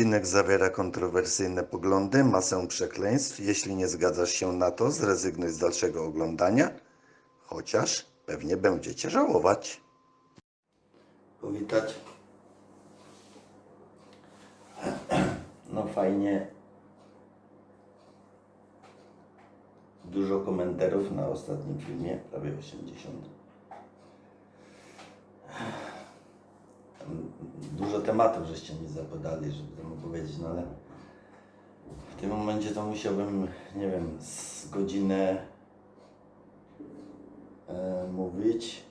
odcinek zawiera kontrowersyjne poglądy, masę przekleństw. Jeśli nie zgadzasz się na to, zrezygnuj z dalszego oglądania, chociaż pewnie będziecie żałować. Powitać. No fajnie. Dużo komentarów na ostatnim filmie, prawie 80. Dużo tematów żeście mi zapodali, żeby tam opowiedzieć, no ale w tym momencie to musiałbym, nie wiem, z godzinę e, mówić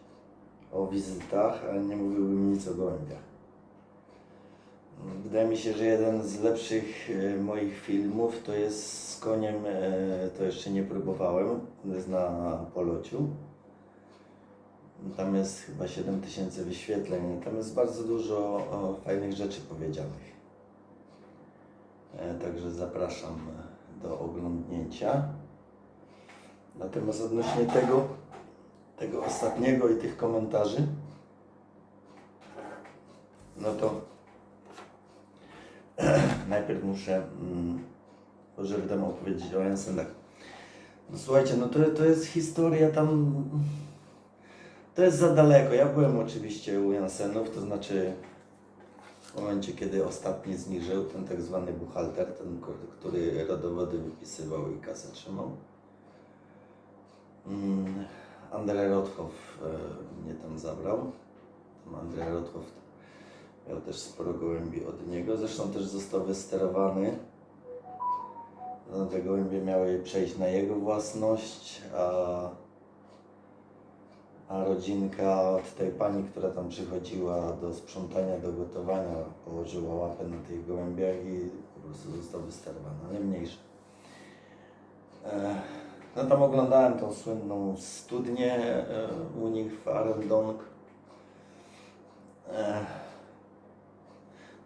o wizytach, a nie mówiłbym nic o gołębiach. Wydaje mi się, że jeden z lepszych e, moich filmów to jest z koniem, e, to jeszcze nie próbowałem, jest na Polociu. Tam jest chyba 7000 wyświetleń. Tam jest bardzo dużo fajnych rzeczy powiedzianych. E, Także zapraszam do oglądnięcia. Natomiast odnośnie tego, tego ostatniego i tych komentarzy, no to najpierw muszę, mm, tam opowiedzieć o Jensenach. No słuchajcie, no to, to jest historia tam to jest za daleko. Ja byłem oczywiście u Jansenów, to znaczy w momencie, kiedy ostatni z nich żył, ten tak zwany buchalter, ten, który rodowody wypisywał i kasę trzymał. Mm, Andrzej Rothoff e, mnie tam zabrał. Andrzej Rothoff miał też sporo gołębi od niego. Zresztą też został wysterowany. Te gołębie miały przejść na jego własność, a a rodzinka od tej pani, która tam przychodziła do sprzątania, do gotowania, położyła łapę na tych gołębiach i po prostu został wysterowany, ale mniejszy. E, No tam oglądałem tą słynną studnię e, u nich w Arendong. E,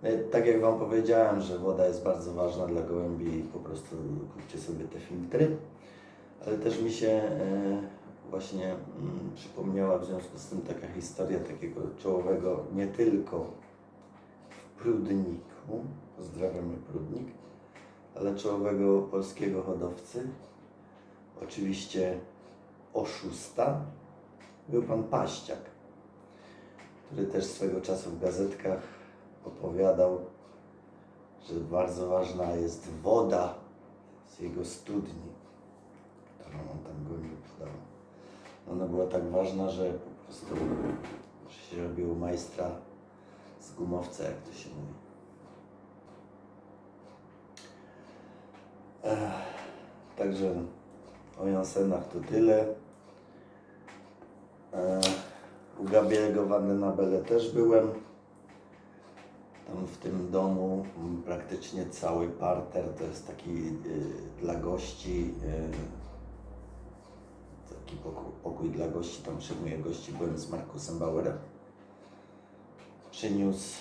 no Tak jak Wam powiedziałem, że woda jest bardzo ważna dla gołębi i po prostu kupcie sobie te filtry. Ale też mi się właśnie mm, przypomniała w związku z tym taka historia takiego czołowego, nie tylko w Prudniku, pozdrawiamy Prudnik, ale czołowego polskiego hodowcy, oczywiście oszusta, był pan Paściak, który też swego czasu w gazetkach opowiadał, że bardzo ważna jest woda z jego studni, którą on tam gościu podał. Ona była tak ważna, że po prostu się robiło majstra z gumowca, jak to się mówi. Ech, Także o Jansenach to tyle. Ech, U Gabiego Vandenabele też byłem. Tam w tym domu praktycznie cały parter to jest taki y, dla gości. Y, taki pokój, dla gości, tam przyjmuję gości, byłem z Markusem Bauerem. Przyniósł,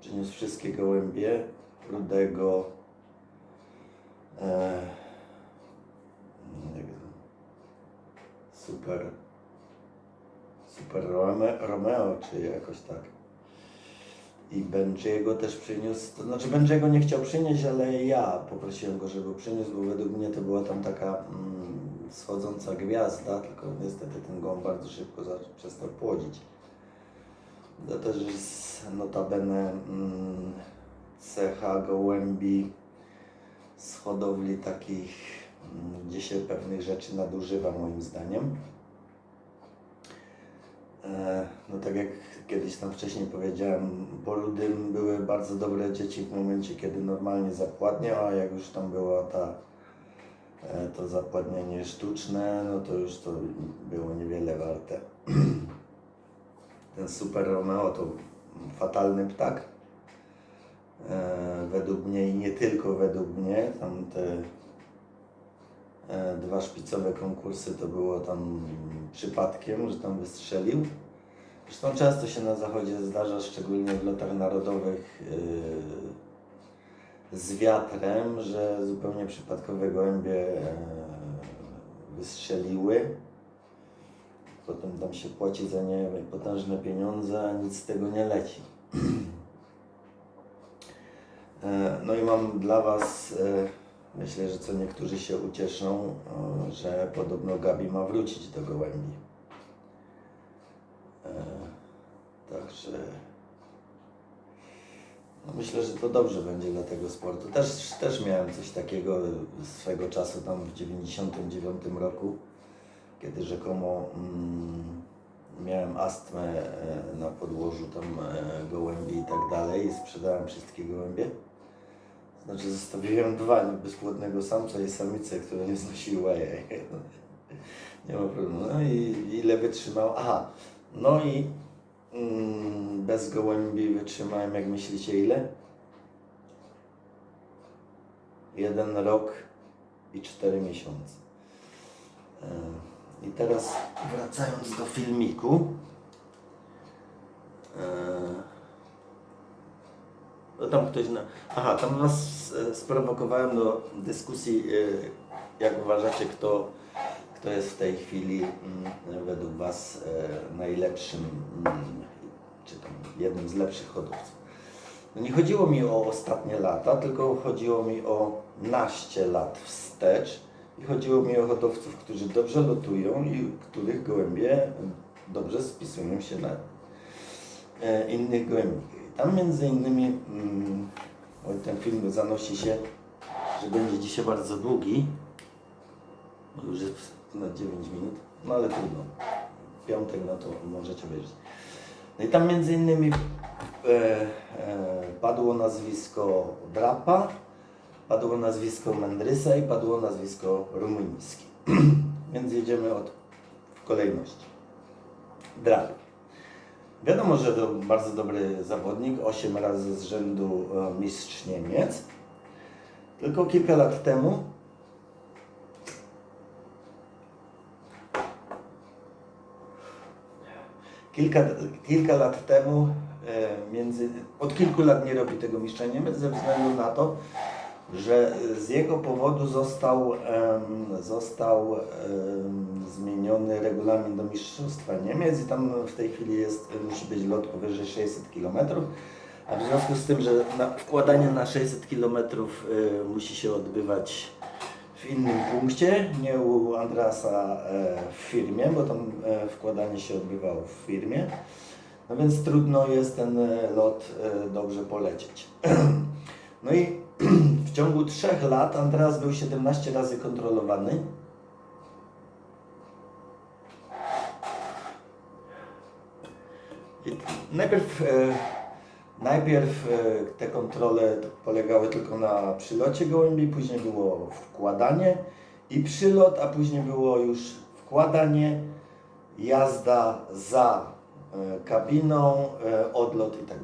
przyniósł wszystkie gołębie, rudego, e, jak to, super, super Rome, Romeo, czy jakoś tak. I Benjiego też przyniósł, to znaczy Benjiego nie chciał przynieść, ale ja poprosiłem go, żeby przyniósł, bo według mnie to była tam taka mm, schodząca gwiazda, tylko niestety ten gołąb bardzo szybko przestał płodzić. To też jest notabene mm, cecha gołębi z hodowli takich, mm, gdzie się pewnych rzeczy nadużywa moim zdaniem. E, No tak jak kiedyś tam wcześniej powiedziałem, po były bardzo dobre dzieci w momencie, kiedy normalnie zapładniał, a jak już tam była ta, to zapładnienie sztuczne, no to już to było niewiele warte. Ten Super Romeo to fatalny ptak. E, Według mnie i nie tylko według mnie, tam te e, dwa szpicowe konkursy to było tam przypadkiem, że tam wystrzelił. Zresztą często się na zachodzie zdarza, szczególnie w lotach narodowych yy, z wiatrem, że zupełnie przypadkowe gołębie e, wystrzeliły. Potem tam się płaci za nie potężne pieniądze, a nic z tego nie leci. E, No i mam dla Was, e, myślę, że co niektórzy się ucieszą, że podobno Gabi ma wrócić do Gołębi. Także myślę, że to dobrze będzie dla tego sportu. Też, też miałem coś takiego swego czasu tam w 99 roku, kiedy rzekomo mm, miałem astmę e, na podłożu tam e, gołębi i tak dalej i sprzedałem wszystkie gołębie. Znaczy zostawiłem dwa bezpłodnego samca i samicę, które nie znosiły jaj. Nie ma problemu. No i ile wytrzymał? Aha, no i bez gołębi wytrzymałem, jak myślicie, ile? Jeden rok i cztery miesiące. E, I teraz wracając do filmiku. E, no tam ktoś na... Aha, tam was e, sprowokowałem do dyskusji, jak uważacie, kto, kto jest w tej chwili mm, według was najlepszym, mm, jednym z lepszych hodowców. No nie chodziło mi o ostatnie lata, tylko chodziło mi o naście lat wstecz i chodziło mi o hodowców, którzy dobrze lotują i których gołębie dobrze spisują się na e, innych gołębi. Tam między innymi, mm, ten film zanosi się, że będzie dzisiaj bardzo długi, już jest na 9 minut, no ale trudno. Piątek, no to możecie obejrzeć. No i tam między innymi e, e, padło nazwisko Drapa, padło nazwisko Mendrysa i padło nazwisko Rumuński. Więc jedziemy od w kolejności. Drapy. Wiadomo, że to bardzo dobry zawodnik, 8 razy z rzędu e, mistrz Niemiec. Tylko kilka lat temu kilka, kilka lat temu, e, między, od kilku lat nie robi tego mistrza Niemiec ze względu na to, że z jego powodu został, został zmieniony regulamin do Mistrzostwa Niemiec i tam w tej chwili jest, musi być lot powyżej 600 km. A w związku z tym, że na, wkładanie na 600 km y, musi się odbywać w innym punkcie, nie u Andrasa e, w firmie, bo tam e, wkładanie się odbywało w firmie. No więc trudno jest ten e, lot dobrze polecieć. No i w ciągu trzech lat Andreas był 17 razy kontrolowany. I najpierw, najpierw e, te kontrole polegały tylko na przylocie gołębi, później było wkładanie i przylot, a później było już wkładanie, jazda za e, kabiną, e, odlot i tak.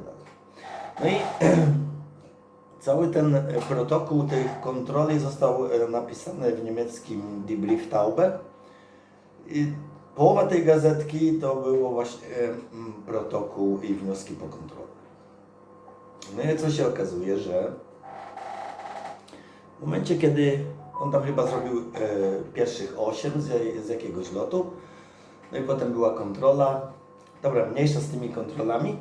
No i Cały ten protokół tych kontroli został napisany w niemieckim Die Brieftaube. I połowa tej gazetki to było właśnie protokół i wnioski po kontroli. No i co się okazuje, że w momencie, kiedy on tam chyba zrobił e, pierwszych 8 z, z jakiegoś lotu, no i potem była kontrola. Dobra, mniejsza z tymi kontrolami.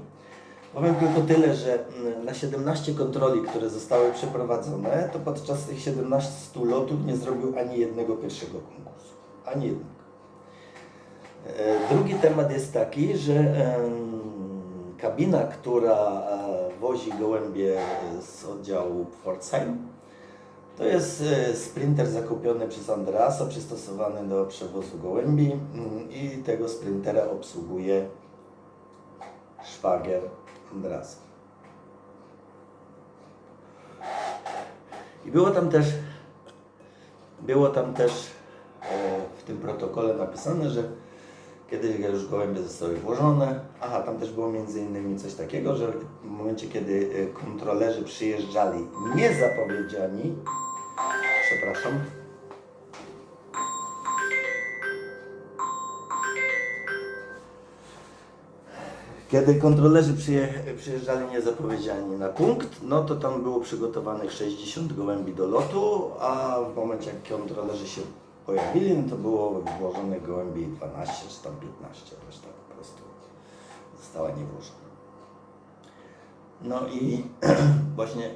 Powiem tylko tyle, że mm, na 17 kontroli, które zostały przeprowadzone, to podczas tych 17 lotów nie zrobił ani jednego pierwszego konkursu. Ani jednego. E, Drugi temat jest taki, że kabina, która e, wozi gołębie z oddziału Pforzheim, to jest e, sprinter zakupiony przez Andreasa, przystosowany do przewozu gołębi mm, i tego sprintera obsługuje szwagier Andrasa. I było tam też, było tam też e, w tym protokole napisane, że kiedy już gołębie zostały włożone, aha, tam też było między innymi coś takiego, że w momencie, kiedy e, kontrolerzy przyjeżdżali niezapowiedziani, przepraszam, Kiedy kontrolerzy przyje, przyjeżdżali niezapowiedziani na punkt, no to tam było przygotowanych 60 gołębi do lotu, a w momencie jak kontrolerzy się pojawili, no to było włożonych gołębi 12 czy tam 15, reszta po prostu została niewłożona. No i właśnie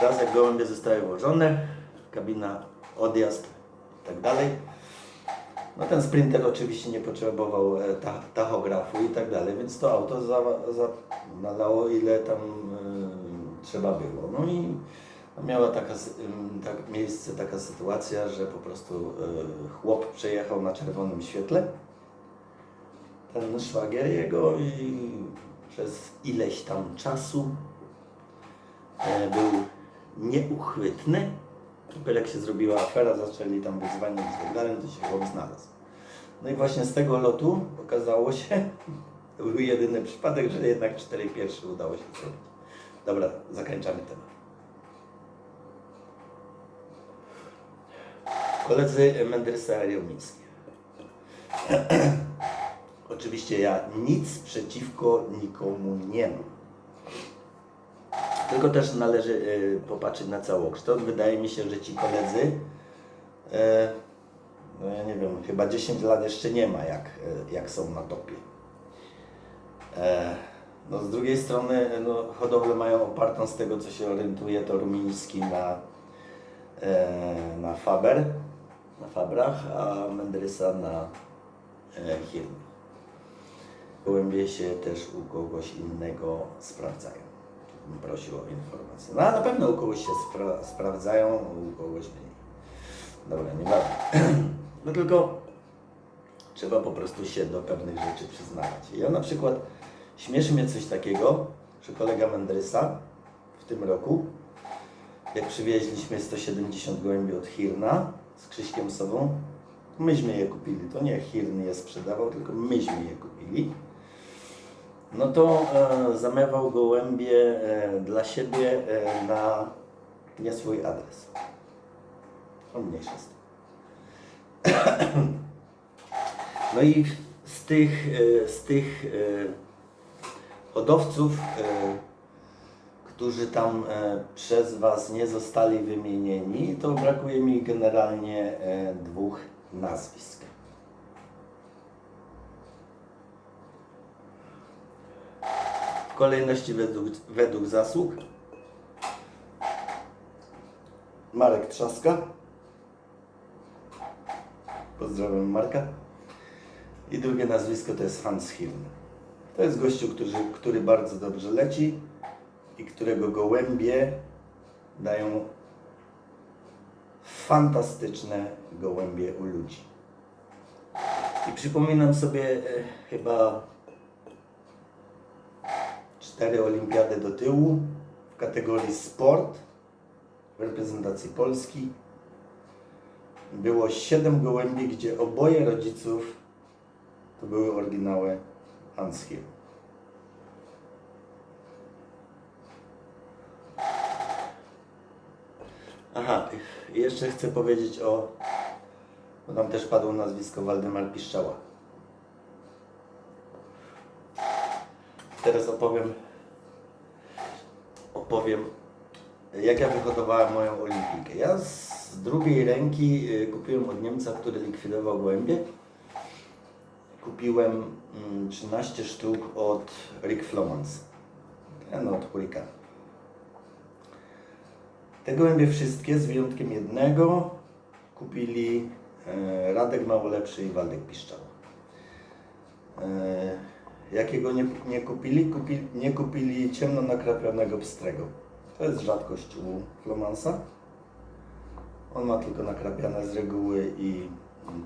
Teraz jak gołębie zostały włożone, kabina, odjazd i tak dalej. No ten sprinter oczywiście nie potrzebował e, ta, tachografu i tak dalej, więc to auto za, za, nalało ile tam e, trzeba było. No i miała taka, tak, miejsce taka sytuacja, że po prostu e, chłop przejechał na czerwonym świetle, ten szwagier jego i przez ileś tam czasu e, był nieuchwytny. Dopiero jak się zrobiła afera, zaczęli tam wyzwania i tak to się chłop znalazł. No i właśnie z tego lotu okazało się, to był jedyny przypadek, że jednak cztery pierwsze udało się zrobić. Dobra, zakończamy temat. Koledzy Mendrysa Jariomińskie. Oczywiście ja nic przeciwko nikomu nie mam. Tylko też należy y, popatrzeć na całokształt. Wydaje mi się, że ci koledzy, e, no ja nie wiem, chyba 10 lat jeszcze nie ma, jak, e, jak są na topie. E, no z drugiej strony, no, hodowlę mają opartą z tego, co się orientuje, to Rumiński na, na Faber, na Fabrach, a Mendrysa na e, Hirn. Gołębie się też u kogoś innego sprawdzają. Bym prosił o informację. No a na pewno u kogoś się spra- sprawdzają, u kogoś mniej. Dobra, nieważne. No tylko trzeba po prostu się do pewnych rzeczy przyznawać. Ja na przykład śmieszy mnie coś takiego, że kolega Mendrysa w tym roku, jak przywieźliśmy 170 gołębi od Hirna z Krzyśkiem Sobą, myśmy je kupili. To nie Hirn je sprzedawał, tylko myśmy je kupili. No to e, gołębie e, dla siebie e, na nie swój adres. On mniejsza z tym. No i z tych, e, z tych e, hodowców, e, którzy tam e, przez Was nie zostali wymienieni, to brakuje mi generalnie e, dwóch nazwisk. W kolejności według, według zasług Marek Trzaska. Pozdrawiam Marka. I drugie nazwisko to jest Hans Hiln. To jest gościu, który, który bardzo dobrze leci i którego gołębie dają fantastyczne gołębie u ludzi. I przypominam sobie e, chyba cztery olimpiady do tyłu w kategorii sport w reprezentacji Polski. Było siedem gołębi, gdzie oboje rodziców to były oryginały Hans Hill. Aha, jeszcze chcę powiedzieć o, bo tam też padło nazwisko Waldemar Piszczała. Teraz opowiem, opowiem, jak ja wyhodowałem moją olimpijkę. Ja z drugiej ręki y, kupiłem od Niemca, który likwidował gołębie. Kupiłem mm, 13 sztuk od Rick Flomans. Ten od Hurricane. Te gołębie wszystkie, z wyjątkiem jednego, kupili e, Radek Małolepszy i Waldek Piszczała. E, jakiego nie, nie kupili? kupili? Nie kupili ciemno nakrapionego pstrego. To jest rzadkość u Flomansa. On ma tylko nakrapiane z reguły i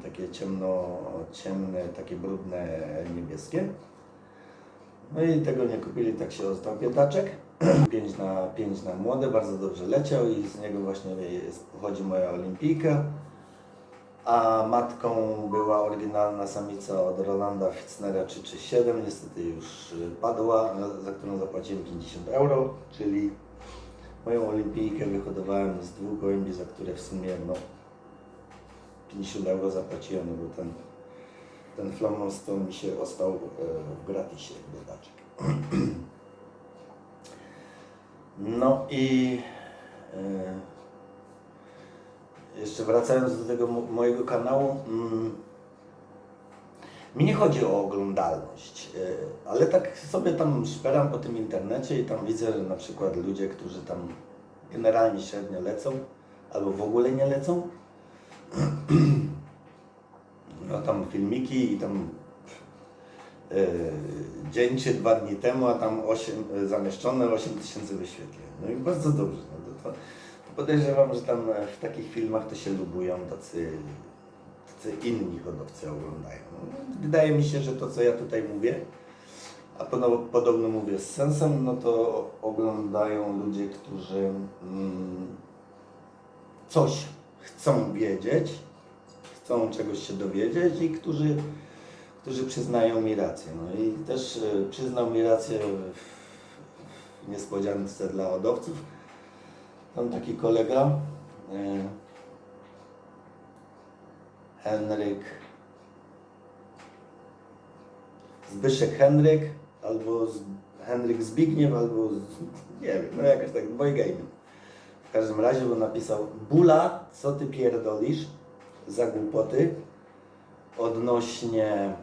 takie ciemno, ciemne, takie brudne niebieskie. No i tego nie kupili, tak się ostał piętaczek. 5 na 5 na młode, bardzo dobrze leciał i z niego właśnie jest, pochodzi moja olimpijka. A matką była oryginalna samica od Rolanda Fitznera 337, niestety już padła, za którą zapłaciłem 50 euro, czyli moją olimpijkę wyhodowałem z dwóch gołębi, za które w sumie no, 50 euro zapłaciłem, no bo ten, ten Flamons to mi się ostał e, w gratisie, biedaczek. No i e, jeszcze wracając do tego mo- mojego kanału, mm, mi nie chodzi o oglądalność, e, ale tak sobie tam szperam po tym internecie i tam widzę, że na przykład ludzie, którzy tam generalnie średnio lecą, albo w ogóle nie lecą. No tam filmiki i tam dzień czy dwa dni temu, a tam 8, e, zamieszczone 8 tysięcy wyświetleń. No i bardzo dobrze. No to, to podejrzewam, że tam e, w takich filmach to się lubują tacy, tacy inni hodowcy oglądają. No, wydaje mi się, że to co ja tutaj mówię, a podobno mówię z sensem, no to oglądają ludzie, którzy mm, coś chcą wiedzieć, chcą czegoś się dowiedzieć i którzy, którzy przyznają mi rację. No i też e, przyznał mi rację w, niespodziance dla hodowców. Tam taki kolega, e, Henryk, Zbyszek Henryk, albo Henryk Zbigniew, albo nie wiem, no jakaś tak, dwojga. W każdym razie, bo napisał Bula, co ty pierdolisz za głupoty odnośnie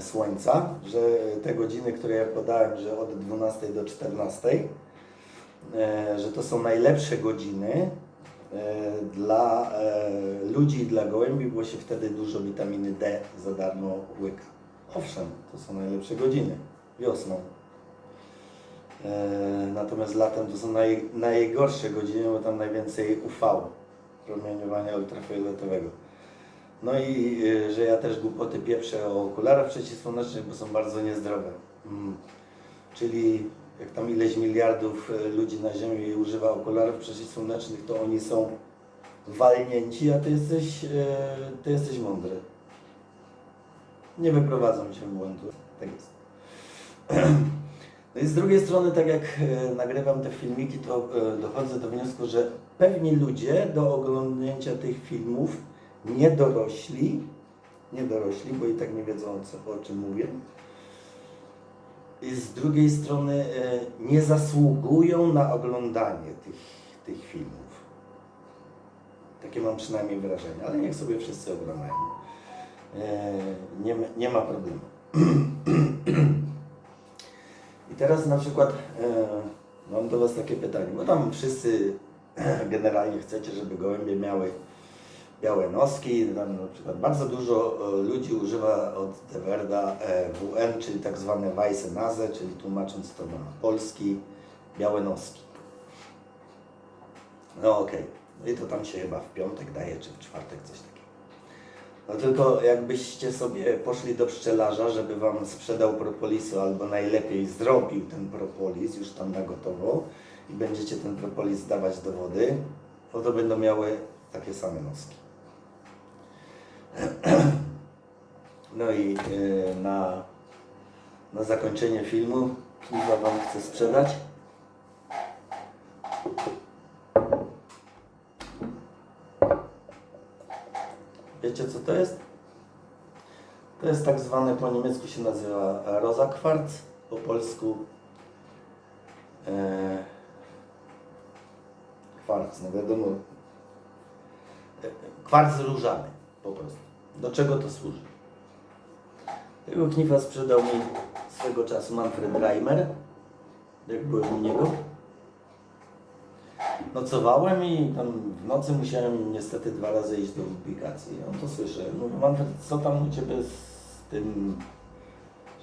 słońca, że te godziny, które ja podałem, że od 12 do 14, e, że to są najlepsze godziny e, dla e, ludzi i dla gołębi, bo się wtedy dużo witaminy D za darmo łyka. Owszem, to są najlepsze godziny, wiosną. E, Natomiast latem to są naj, najgorsze godziny, bo tam najwięcej UV, promieniowania ultrafioletowego. No i y, że ja też głupoty pieprzę o okularach przeciwsłonecznych, bo są bardzo niezdrowe. Mm. Czyli jak tam ileś miliardów y, ludzi na Ziemi używa okularów przeciwsłonecznych, to oni są walnięci, a ty jesteś, y, ty jesteś mądry. Nie wyprowadzam się w błędu. Tak jest. No i z drugiej strony, tak jak nagrywam te filmiki, to dochodzę do wniosku, że pewni ludzie do oglądnięcia tych filmów nie dorośli, nie dorośli, bo i tak nie wiedzą o, o czym mówię. I z drugiej strony e, nie zasługują na oglądanie tych, tych filmów. Takie mam przynajmniej wrażenie, ale niech sobie wszyscy oglądają. E, Nie, nie ma problemu. I teraz na przykład e, mam do Was takie pytanie, bo tam wszyscy generalnie chcecie, żeby gołębie miały białe noski. Tam na przykład bardzo dużo e, ludzi używa od Dewerda e, WN, czyli tak zwane Weisse Nase, czyli tłumacząc to na polski, białe noski. No okej, no i to tam się chyba w piątek daje, czy w czwartek coś takiego. No tylko jakbyście sobie poszli do pszczelarza, żeby Wam sprzedał propolisu, albo najlepiej zrobił ten propolis już tam na gotowo i będziecie ten propolis dawać do wody, no to będą miały takie same noski. No i yy, na, na zakończenie filmu Kiwa Wam chce sprzedać. Wiecie co to jest? To jest tak zwane, po niemiecku się nazywa Rosa Quartz, po polsku e, kwarc, no wiadomo, e, kwarc różany po prostu. Do czego to służy? Tego knifa sprzedał mi swego czasu Manfred Reimer, jak byłem u niego. Nocowałem i tam w nocy musiałem niestety dwa razy iść do ubikacji. On to słyszę. Mówię, Manfred, co tam u Ciebie z tym,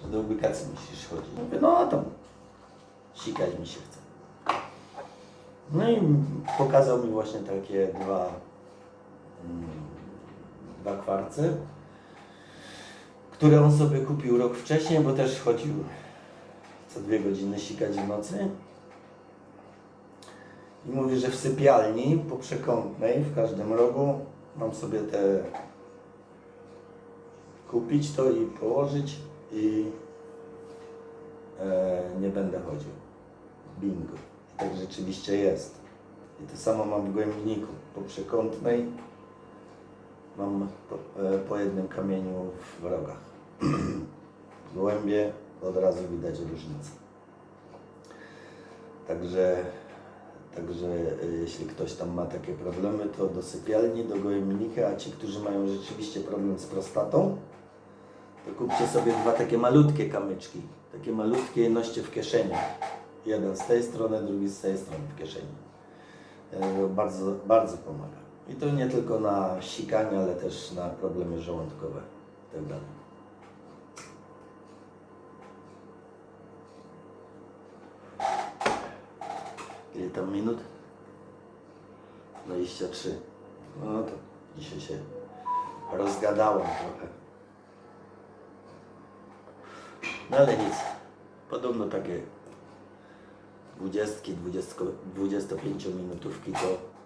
że do ubikacji musisz chodzić? Mówię, no tam sikać mi się chce. No i pokazał mi właśnie takie dwa, mm, dwa kwarce, które on sobie kupił rok wcześniej, bo też chodził co dwie godziny sikać w nocy. I mówi, że w sypialni po przekątnej w każdym rogu mam sobie te kupić to i położyć i e, nie będę chodził. Bingo. I tak rzeczywiście jest. I to samo mam w głębniku. Po przekątnej mam po, e, po jednym kamieniu w rogach. Gołębie od razu widać różnicę. Także Także y, jeśli ktoś tam ma takie problemy, to do sypialni, do gołębnika, a ci, którzy mają rzeczywiście problem z prostatą, to kupcie sobie dwa takie malutkie kamyczki. Takie malutkie noście w kieszeni. Jeden z tej strony, drugi z tej strony w kieszeni. e, bardzo, bardzo pomaga. I to nie tylko na sikanie, ale też na problemy żołądkowe itd. Ile tam minut? 23. No to dzisiaj się rozgadałem trochę. No ale nic. Podobno takie 20, 20, 25 minutówki to,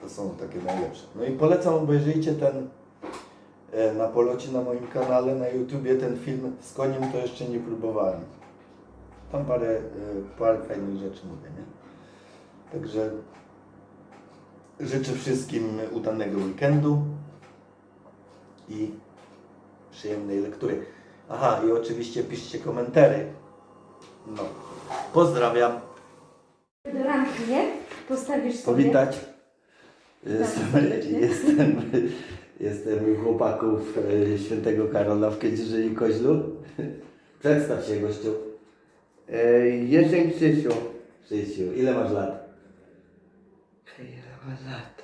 to są takie najlepsze. No i polecam obejrzyjcie ten e, na polocie na moim kanale na YouTubie ten film z koniem to jeszcze nie próbowałem. Tam parę, e, parę fajnych rzeczy mówię, nie? Także życzę wszystkim udanego weekendu i przyjemnej lektury. Aha, i oczywiście piszcie komentary. No. Pozdrawiam. Nie? Postawisz sobie. Powitać. Jestem, serdecznie. jestem, jestem u chłopaków e, świętego Karola w Kędzierze i Koźlu. Przedstaw się gościu. E, Jestem Krzysiu. Krzysiu, ile masz lat? Ile ma lat?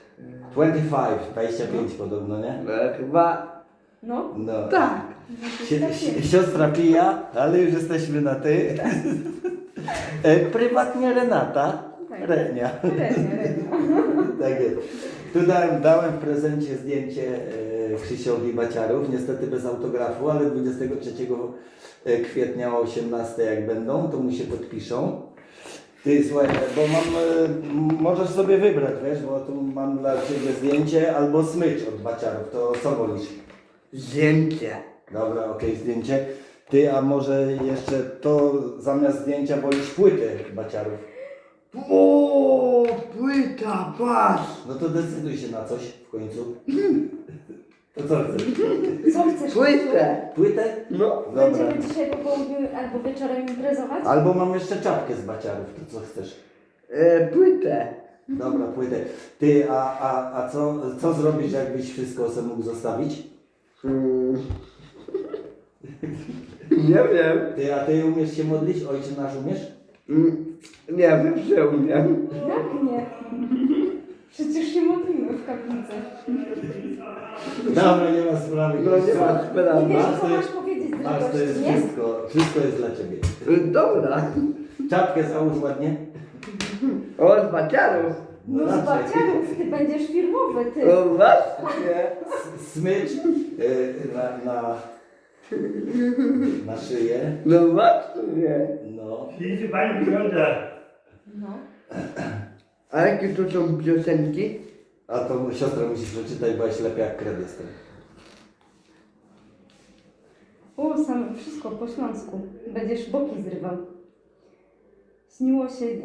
25, 25 podobno, nie? E, Chyba No. No. tak. Si- si- Siostra pija, ale już jesteśmy na ty. E, Prywatnie Renata. Tak. Renia. Renia, Renia. Tak jest. Tu dałem, dałem w prezencie zdjęcie e, Krzysiowi Baciarów, niestety bez autografu, ale 23 kwietnia o 18 jak będą, to mu się podpiszą. Ty słuchaj, bo mam, e, możesz sobie wybrać, wiesz, bo tu mam dla Ciebie zdjęcie albo smycz od Baciarów, to co wolisz? Zdjęcie. Dobra, okej, zdjęcie. Ty, a może jeszcze to zamiast zdjęcia wolisz płytę Baciarów? O, płyta, patrz. No to decyduj się na coś w końcu. To co chcesz? Co chcesz? Płytę. Płytę? No. Dobra. Będziemy dzisiaj po południu albo wieczorem imprezować? Albo mam jeszcze czapkę z baciarów, to co chcesz? E, płytę. Dobra, płytę. Ty, a, a, a co, co zrobisz, jakbyś wszystko sobie mógł zostawić? Mm. Nie wiem. Ty, a ty umiesz się modlić? Ojcze nasz umiesz? Mm, Nie wiem, że umiem. Jak nie? Przecież się modlimy w kaplicy. Dobra, nie ma sprawy. No nie ma Nie sprawy. wiesz, Masz, co to masz jest- powiedzieć Masz, to jest nie? wszystko, wszystko jest dla Ciebie. E, Dobra. Czapkę załóż ładnie. O, z baciarów. No z raczej. baciarów, ty będziesz firmowy, ty. O, właśnie. Smycz y, na, na, na szyję. No właśnie. No. Widzicie Pani wygląda. No. A jakie to są piosenki? A to siostra musisz przeczytać, bo ja ślepy jak kred jestem. U, sam wszystko po śląsku. Będziesz boki zrywał. Śniło się e,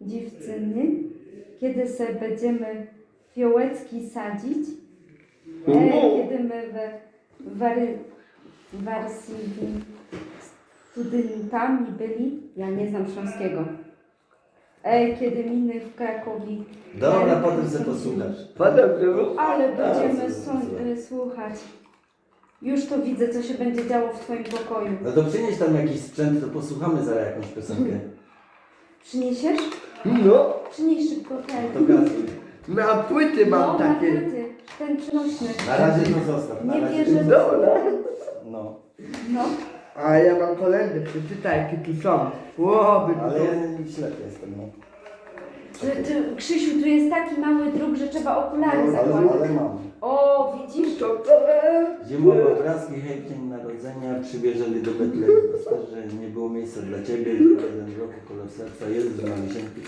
dziewczyny, kiedy se będziemy fiołeczki sadzić, e, kiedy my we wary, Warszawie studentami byli, ja nie znam śląskiego, e, kiedy miny w Krakowie. Dobra, e, potem sądzili. posłuchasz. Potem. Ale będziemy Tak, są, słuchaj. y, słuchać. Już to widzę, co się będzie działo w Twoim pokoju. No to przynieś tam jakiś sprzęt, to posłuchamy zaraz jakąś piosenkę. Przyniesiesz? No. Przynieś szybko To ten. gazuj. Na płyty mam No, na takie. płyty. Ten przenośny. Na razie to zostaw. Na Nie razie wierzę. to Dobra. No, No. A ja mam kolendy, przeczytaj jakie tu są. Łoby ale ja ślepy jestem. No. Ty, ty, Krzysiu, tu jest taki mały druk, że trzeba okulary No, ale, zakładać. ale mam. O, widzisz? To to Zimowe obrazki, hej, dzień narodzenia, przybierzeli do Betlejem pasterze, nie było miejsca dla Ciebie, jeden roku kolor serca, Jezus na miesięki.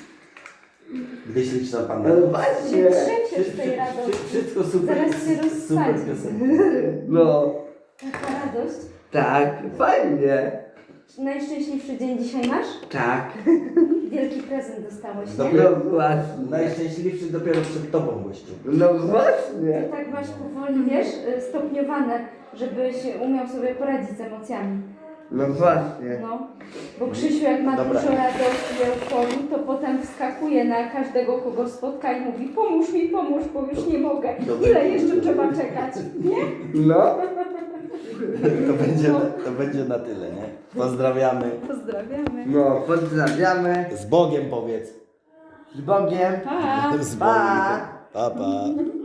Gdy śliczna Panna. Się właśnie. trzęsiesz z tej radości. Wszystko super, Zaraz się super rozsadzi. piosenka. No. Radość. Tak, fajnie. Najszczęśliwszy dzień dzisiaj masz? Tak. Wielki prezent dostałeś, nie? Dobra. No właśnie. Najszczęśliwszy dopiero przed Tobą, gościu. No Ty właśnie. tak masz powoli, wiesz, y, stopniowane, żebyś umiał sobie poradzić z emocjami. No właśnie. No, bo Krzysiu jak ma Dobra. dużo radości i euforii, to potem wskakuje na każdego, kogo spotka i mówi pomóż mi, pomóż, bo już nie mogę. Dobra. Ile jeszcze trzeba czekać? Nie? No. To będzie, to będzie na tyle, nie? Pozdrawiamy. Pozdrawiamy. No, pozdrawiamy. Z Bogiem powiedz. Z Bogiem. Pa! Z Pa. Bogiem. Pa, pa.